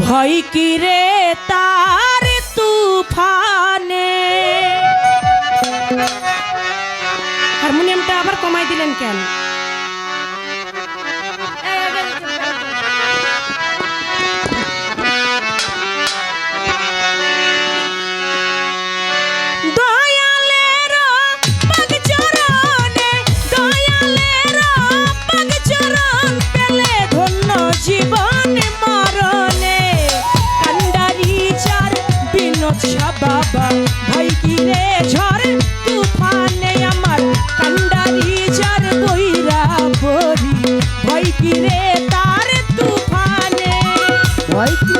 ভয় কি রে তার তুফানে? হারমোনিয়ামটা আবার কমাই দিলেন কেন? আচ্ছা বাবা ভাই কি রে ঝড়? তুফানে আমার কান্ডারি যার বইরা পড়ি। ভাই কি রে তার তুফানে? ভাই কি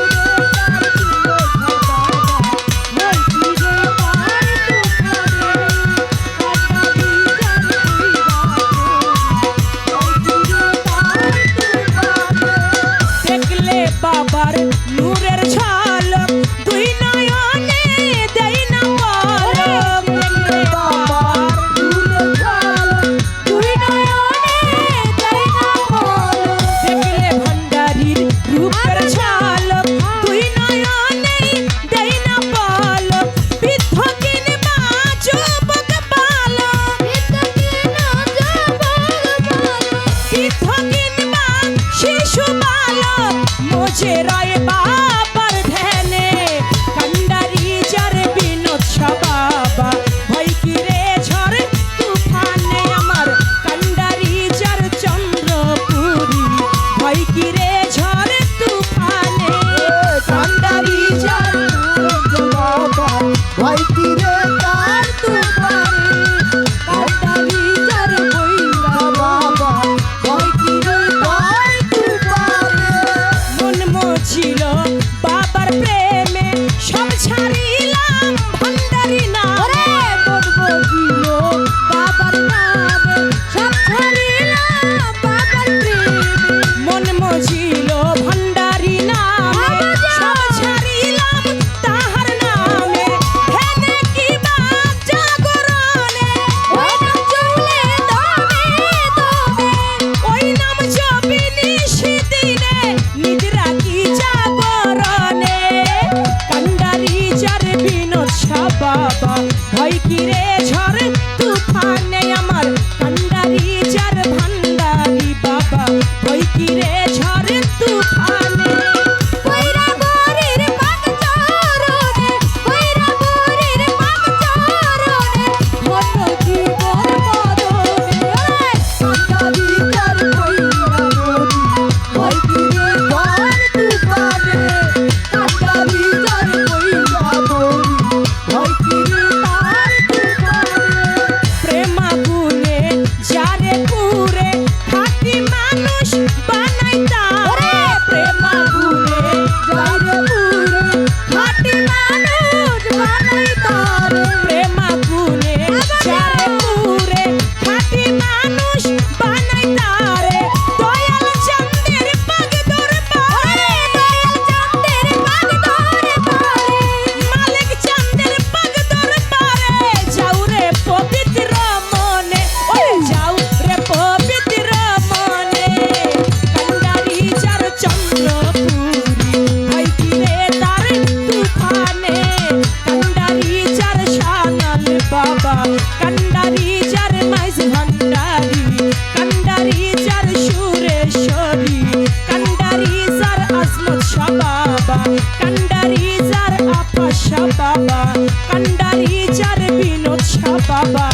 বাবা।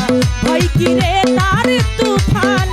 ভয় কিরে তার তুফান?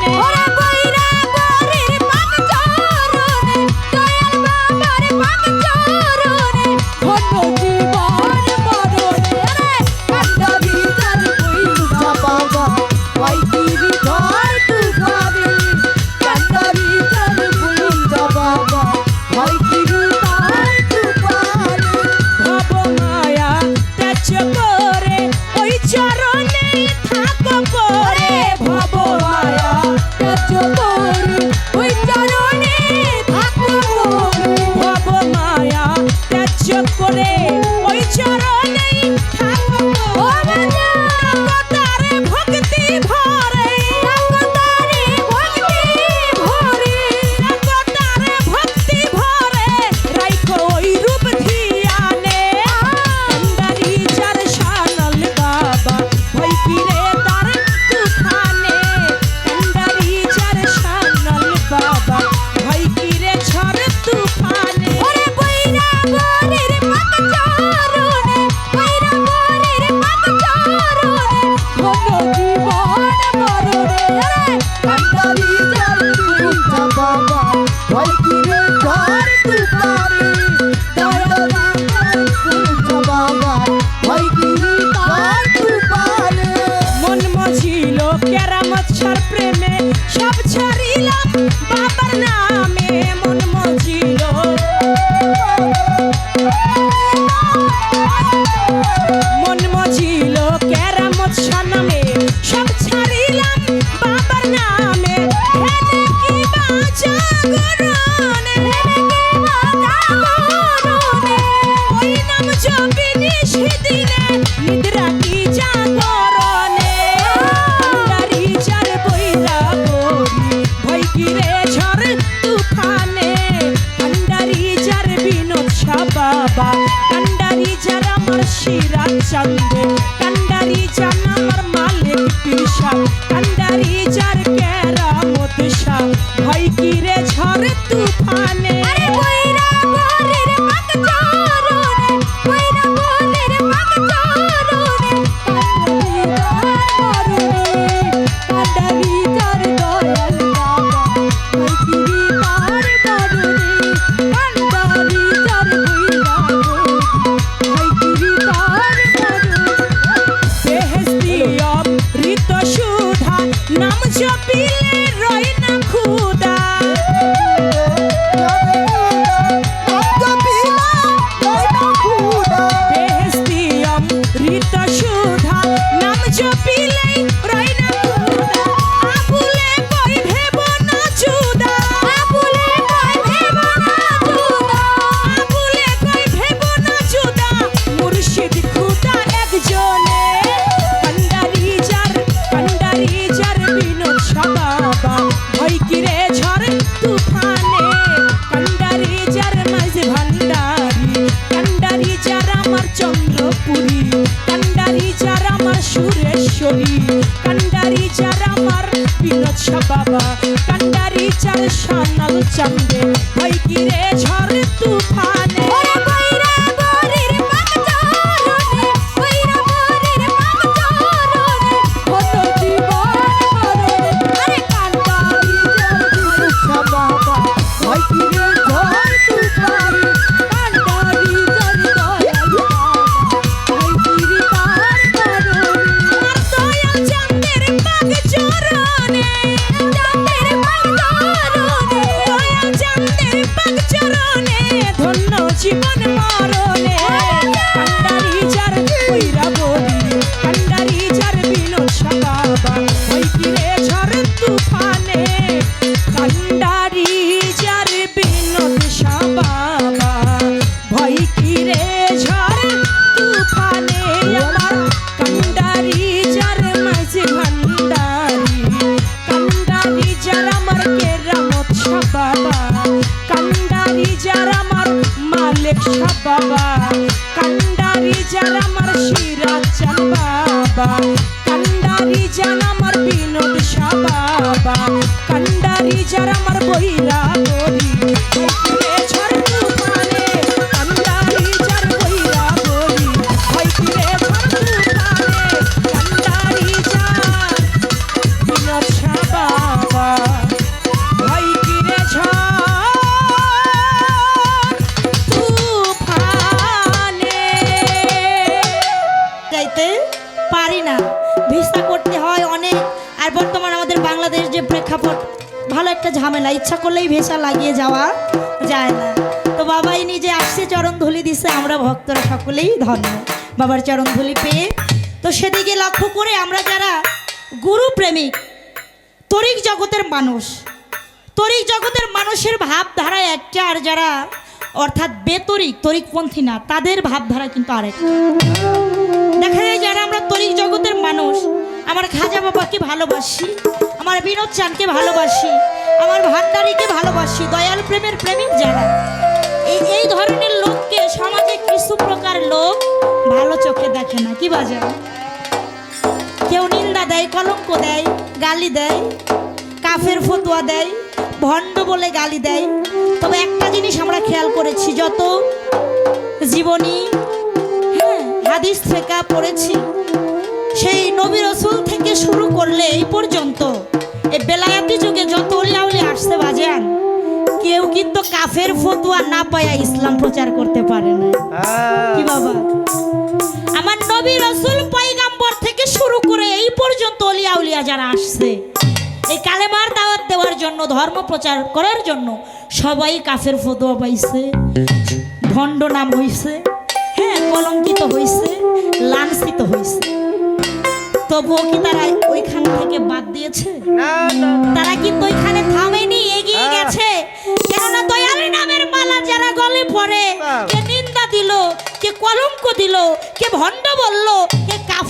বাবা সকলেই ধন্য। বাবার চরণ ধুলি পেয়ে তো সেদিকে লক্ষ্য করে আমরা যারা গুরু প্রেমিক, তরিক জগতের মানুষ, তরিক জগতের মানুষের ভাবধারা একটা আর যারা অর্থাৎ বেতরিক, তরিকপন্থী না, তাদের ভাবধারা কিন্তু আরেক দেখা যায় যারা আমরা তরিক জগতের মানুষ, আমার খাজা বাবাকে ভালোবাসি, আমার বিনোদ চাঁদকে ভালোবাসি, আমার ভান্ডারীকে ভালোবাসি, দয়াল প্রেমের প্রেমিক যারা এই ধরনের লোককে সমাজে কিছু প্রকার লোক ভালো চোখে দেখে না, কি বাজার কেউ নিন্দা দেয়, কলঙ্ক দেয়, গালি দেয়, কাফের ফতুয়া দেয়, ভণ্ড বলে গালি দেয়। তবে একটা জিনিস আমরা খেয়াল করেছি, যত জীবনী হ্যাঁ হাদিস থেকে পড়েছি, সেই নবী রসুল থেকে শুরু করলে এই পর্যন্ত এই বেলায়াতি যুগে যত অলিয়াউলি আসতে বাজেন কেউ কিন্তু কাফের ফতুয়া না পায়া ইসলাম প্রচার করতে পারে না। কি বাবা? আমার নবী রসুল পয়গাম্বর থেকে শুরু করে এই পর্যন্ত অলিয়া উলিয়া যারা আসছে এই কালেমার দাওয়াত দেওয়ার জন্য ধর্ম প্রচার করার জন্য সবাই কাফের ফতুয়া পাইছে। ভণ্ড নাম হইছে হ্যাঁ কলঙ্কিত হইছে লাঞ্ছিত হইছে। তবুও কি তারা ওইখান থেকে বাদ দিয়েছে? তারা কিন্তু ওইখানে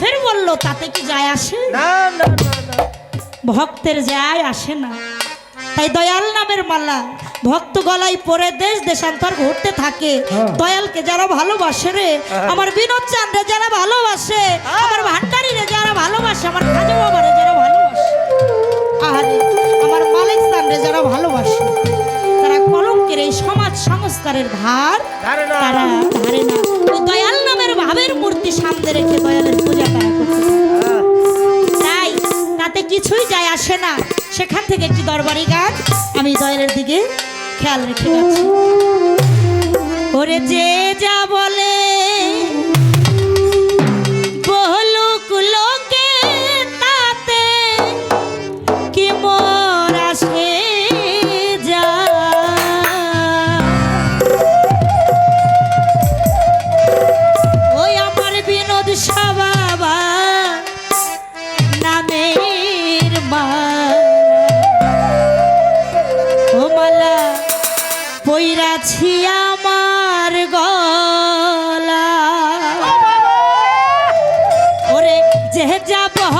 কাফের বলল তাতে কি যায় আসে? না না ভক্তের যায় আসে না। তাই দয়াল নামের মালা ভক্ত গলায় পরে দেশ দেশান্তর ঘুরতে থাকে। হ্যাঁ। দয়ালকে যারা ভালোবাসে রে আমার বিনোদ চাঁদরে যারা ভালোবাসে আমার ভান্ডারি রে যারা ভালোবাসে আমার খাজা বাবারে যারা ভালোবাসে। আরে আমার মালিক চাঁদরে যারা ভালোবাসে। কলঙ্কের এই সমাজ সংস্কারের ধার তারা ধারে না। ও দয়াল নামের ভাবের মূর্তি সামনে রেখে দয়ালের পূজা তারা করতে তাই তাতে কিছুই যায় আসে না। সেখান থেকে একটি দরবারি গান আমি দয়ালের দিকে খেয়াল রেখে যাচ্ছি। ওরে যে যাব up your.